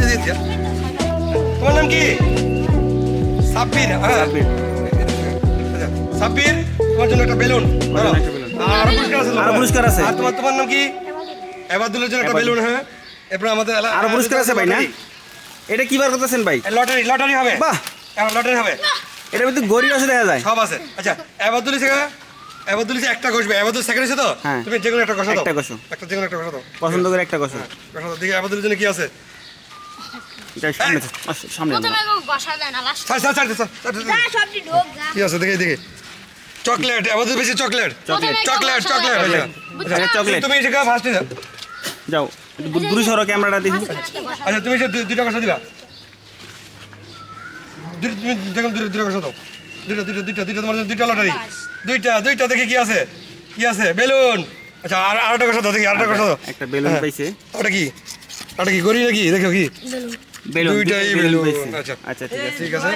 যে, যা। তোমার নাম কি সাব্বির হ্যাঁ সাব্বির। আচ্ছা, সাব্বির তোমার জন্য একটা বেলুন একটা। আর পুরস্কার আছে আরও তোমার তোমার নাম কি এবাদুলের জন্য একটা বেলুন হ্যাঁ এরপর আমাদের আরও পুরস্কার আছে ভাই না এটা কি বার করতেছেন ভাই লটারি লটারি হবে বাহ। লটারি হবে এটা কিন্তু গরিব আছে দেখা যায় সব আছে আচ্ছা এবাদুল থেকে একটা সেকেন্ড তো? হ্যাঁ। তুমি যে কোনো একটা দাও। একটা ঘষো। একটা যে কোনো একটা ঘষা দাও। পছন্দ করে একটা কষো দাও। দেখি জন্য কি আছে। সামনে সামনে আনো। প্রথমে বসা দেয় না লাস্ট ছাড় ছাড় ছাড় ছাড়, ছাড়, ছাড়, যা ছাড়। সবজি ঢোক কি আছে? দেখি দেখি। চকলেট বেশি চকলেট। চকলেট। Chocolate chocolate. আচ্ছা চকলেট। তুমি সেটা ফার্স্টে যাও। যাও দূরে সরো ক্যামেরাটা দেখি। আচ্ছা তুমি সে দুই- দুইটা কথা দিবা। দুই- তুমি দেখুন দুইটা দুইটা কথা দাও। দুইটা দুইটা দুইটা দুইটা তোমার দুইটা লটারি। দুইটা দুইটা দেখি কি আছে। কি আছে? বেলুন। আচ্ছা আর আরেকটা কথা দেখি আরেকটা কথা। দাও একটা বেলুন হ্যাঁ। পাইছে। ওটা কি? ওটা কি গড়ি নাকি? দেখো কি। বেলুন। দুইটাই বেলুন, আচ্ছা। আচ্ছা ঠিক আছে। ঠিক আছে।